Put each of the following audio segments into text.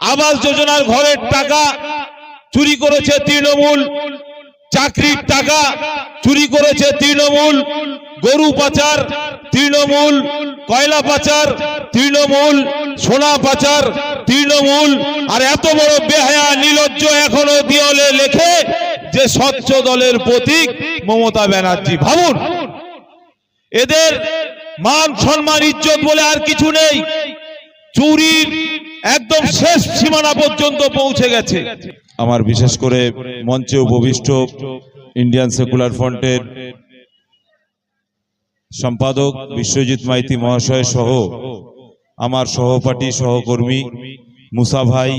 আবাস যোজনার ঘরের টাকা চুরি করেছে তৃণমূল, চাকরির টাকা চুরি করেছে তৃণমূল, গরু পাচার তৃণমূল, কয়লা পাচার তৃণমূল, সোনা পাচার তৃণমূল, আর এত বড় বেহায়া নিলজ্জ এখনও দিয়লে লেখে যে স্বচ্ছ দলের প্রতীক মমতা ব্যানার্জি। ভাবুন, এদের মান, সম্মান, ইজ্জত বলে আর কিছু নেই। চুরির একদম শেষ সীমানা পর্যন্ত পৌঁছে গেছে। আমার বিশেষ করে মঞ্চে উপবিষ্ট ইন্ডিয়ান সেকুলার ফ্রন্টের সম্পাদক বিশ্বজিৎ মাইতি মহাশয় সহ আমার সহপাঠী সহকর্মী মুসা ভাই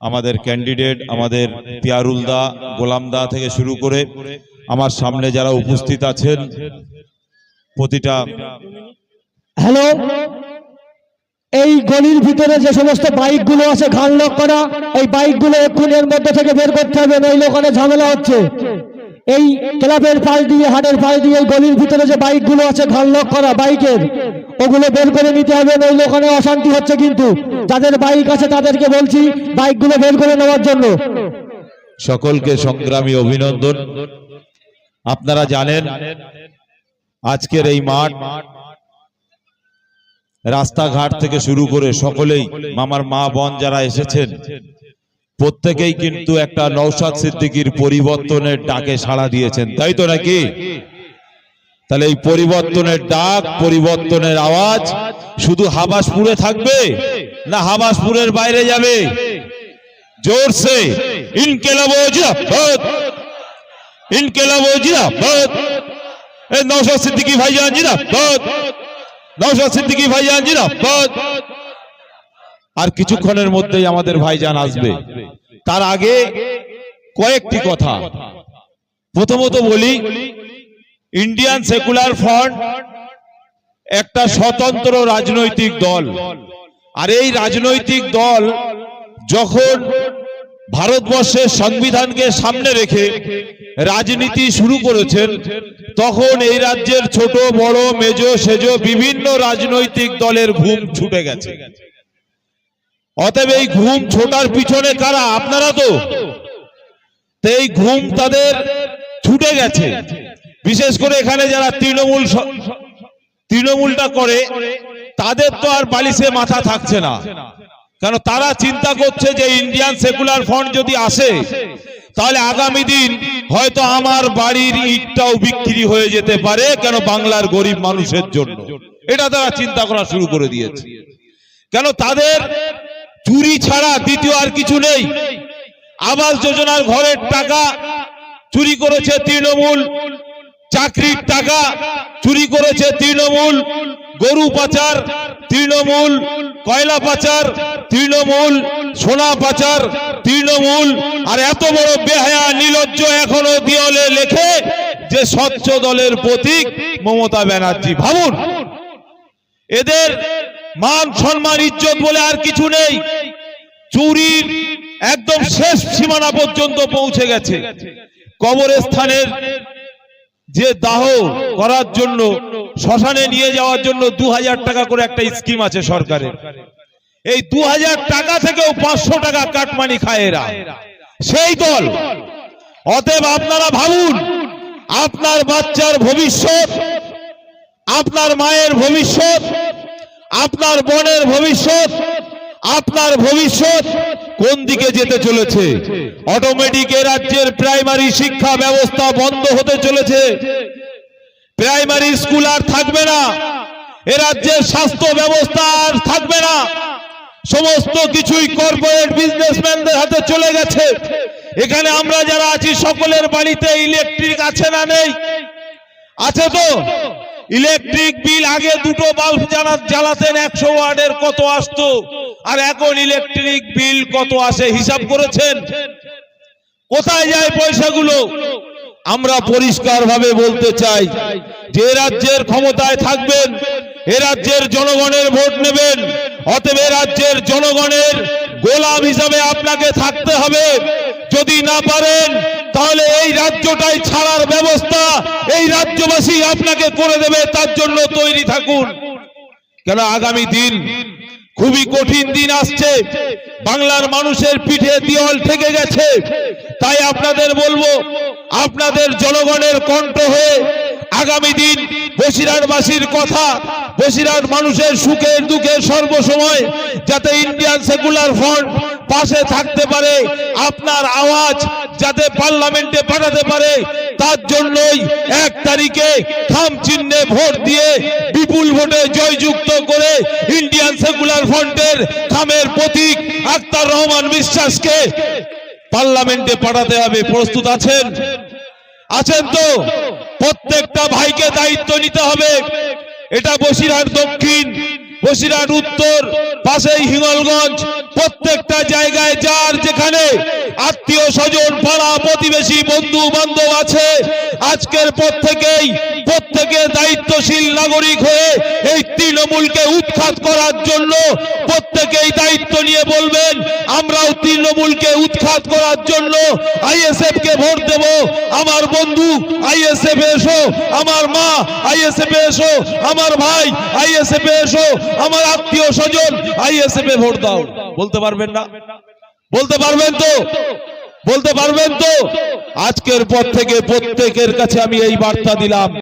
আমাদের ক্যান্ডিডেট আমাদের পিয়ারুল দা গোলাম দা থেকে শুরু করে আমার সামনে যারা উপস্থিত আছেন প্রতিটা হ্যালো এই গলির ভিতরে যে সমস্ত বাইকগুলো আছে, ঘাল লক করা, এই বাইকগুলো এক্ষুনি এর মধ্যে থেকে বের করতে হবে, নইলে ওখানে ঝামেলা হচ্ছে। এই ক্লাবের পাশ দিয়ে, হাটের পাশ দিয়ে এই গলির ভিতরে যে বাইকগুলো আছে, ঘাল লক করা বাইকের, ওগুলো বের করে নিতে হবে, নইলে ওখানে অশান্তি হচ্ছে কিন্তু। যাদের বাইক আছে, তাদেরকে বলছি, বাইকগুলো বের করে নেওয়ার জন্য। সকলকে সংগ্রামী অভিনন্দন। আপনারা জানেন, আজকের এই মাঠ রাস্তাঘাট থেকে শুরু করে সকলেই মামার মা বোন যারা এসেছেন প্রত্যেকেই কিন্তু একটা নৌসাদ সিদ্দিকির পরিবর্তনের ডাকে সাড়া দিয়েছেন তাই তো নাকি? তাহলে এই পরিবর্তনের ডাক পরিবর্তনের আওয়াজ শুধু হাবাসপুরে থাকবে না হাবাসপুরের বাইরে যাবে? জোরসে ইনকেলাব ইনকেলাব এই নৌসাদ সিদ্দিকি ভাইজান জিরা নওশাদ ভাইজান আর কিছুক্ষণের মধ্যেই আমাদের ভাইজান আসবে। তার আগে কয়েকটি কথা। প্রথমত বলি ইন্ডিয়ান সেকুলার ফ্রন্ট একটা স্বতন্ত্র রাজনৈতিক দল। আর এই রাজনৈতিক দল যখন ভারতবর্ষের সংবিধানকে সামনে রেখে রাজনীতি শুরু করেছেন, তখন এই রাজ্যের ছোট, বড়, মেজ, সেজ বিভিন্ন রাজনৈতিক দলের ঘুম ছুটে গেছে। অতএব এই ঘুম ছোটার পিছনে কারা? আপনারা তো। এই ঘুম তাদের ছুটে গেছে। বিশেষ করে এখানে যারা তৃণমূল তৃণমূলটা করে, তাদের তো আর বালিশে মাথা থাকছে না। কেন তারা চিন্তা করছে যে ইন্ডিয়ান সেকুলার ফ্রন্ট যদি আসে, তাহলে আগামী দিন হয়তো আমার বাড়ির ইটটাও বিক্রি হয়ে যেতে পারে কেন বাংলার গরিব মানুষের জন্য। এটা তারা চিন্তা করা শুরু করে দিয়েছে। কেন তাদের চুরি ছাড়া দ্বিতীয় আর কিছু নেই? আবাস যোজনার ঘরের টাকা চুরি করেছে তৃণমূল, চাকরির টাকা চুরি করেছে তৃণমূল, গরু পাচার, তৃণমূল, কয়লা পাচার তৃণমূল, সোনা পাচার, তৃণমূল, আর এত বড় বেহায়া, নিলজ্জ এখনও দিয়লে লেখে যে স্বচ্ছ দলের প্রতীক মমতা ব্যানার্জি। ভাবুন, এদের মান, সম্মান, ইজ্জত বলে আর কিছু নেই। চুরির একদম শেষ সীমানা পর্যন্ত পৌঁছে গেছে। কবরস্থানের যে দাহ করার জন্য, শ্মশানে নিয়ে যাওয়ার জন্য দু হাজার টাকা করে একটা স্কিম আছে সরকারের। এই দু হাজার টাকা থেকেও পাঁচশো টাকা কাটমানি খায় এরা। সেই দল। অতএব আপনারা ভাবুন, আপনার বাচ্চার ভবিষ্যৎ, আপনার মায়ের ভবিষ্যৎ, আপনার বোনের ভবিষ্যৎ, আপনার ভবিষ্যৎ কোন দিকে যেতে চলেছে? অটোমেটিক এ রাজ্যের প্রাইমারি শিক্ষা ব্যবস্থা বন্ধ হতে চলেছে। প্রাইমারি স্কুল আর থাকবে না। এ রাজ্যের স্বাস্থ্য ব্যবস্থা আর থাকবে না। সমস্ত কিছুই কর্পোরেট বিজনেসম্যানদের হাতে চলে গেছে। এখানে আমরা যারা আছি, সকলের বাড়িতে ইলেকট্রিক আছে না নেই? আছে তো? ইলেকট্রিক বিল আগে দুটো বাল্ব জ্বালাতেন, একশো ওয়ার্ডের কত আসতো? আর এখন ইলেকট্রিক বিল কত আসে? হিসাব করেছেন? কোথায় যায় পয়সাগুলো? আমরা পরিষ্কার ভাবে বলতে চাই, যে রাজ্যের ক্ষমতায় থাকবেন, এ রাজ্যের জনগণের ভোট নেবেন। অতএব রাজ্যের জনগণের গোলাম হিসাবে আপনাকে থাকতে হবে। যদি না পারেন, তাহলে এই রাজ্যটাই ছাড়ার ব্যবস্থা এই রাজ্যবাসী আপনাকে করে দেবে, তার জন্য তৈরি থাকুন। কেন আগামী দিন খুবই কঠিন দিন আসছে, বাংলার মানুষের পিঠে দেওয়াল থেকে গেছে। তাই আপনাদের বলব, আপনাদের জনগণের কণ্ঠ হয়ে আগামী দিন বসিরহাটবাসীর কথা বসিরহাট মানুষের সুখের দুঃখের সর্বসময় যাতে ইন্ডিয়ান সেকুলার ফ্রন্ট পাশে থাকতে পারে, আপনার আওয়াজ যাতে পার্লামেন্টে পাঠাতে পারে, তার জন্যই এক তারিখে খাম চিহ্নে ভোট দিয়ে বিপুল ভোটে জয়যুক্ত করে ইন্ডিয়ান সেকুলার ফ্রন্টের খামের প্রতীক আক্তার রহমান বিশ্বাসকে পার্লামেন্টে পাঠাতে হবে। প্রস্তুত আছেন? আছেন তো? প্রত্যেকটা ভাইকে দায়িত্ব নিতে হবে। এটা বসিরহাট দক্ষিণ, বসিরহাট উত্তর, পাশেই হিঙ্গলগঞ্জ প্রত্যেকটা জায়গায় যার যেখানে আত্মীয় স্বজন, পাড়া প্রতিবেশী বন্ধু বান্ধব আছে, আজকের পর থেকেই প্রত্যেকের দায়িত্বশীল নাগরিক হয়ে এই তৃণমূলকে উৎখাত করার জন্য প্রত্যেকেই দায়িত্ব নিয়ে বলবেন আমরাও তৃণমূলকে উৎখাত করার জন্য আইএসএফ কে ভোট দেব। আমার বন্ধু, আইএসএফ এসো। আমার মা, আইএসএফ এসো। আমার ভাই, আইএসএফ এসো। আমার আত্মীয় স্বজন, আইএসএফ এ ভোট দাও। বলতে পারবেন না? বলতে পারবেন তো? বলতে পারবেন তো? আজকের পর থেকে প্রত্যেকের কাছে আমি এই বার্তা দিলাম।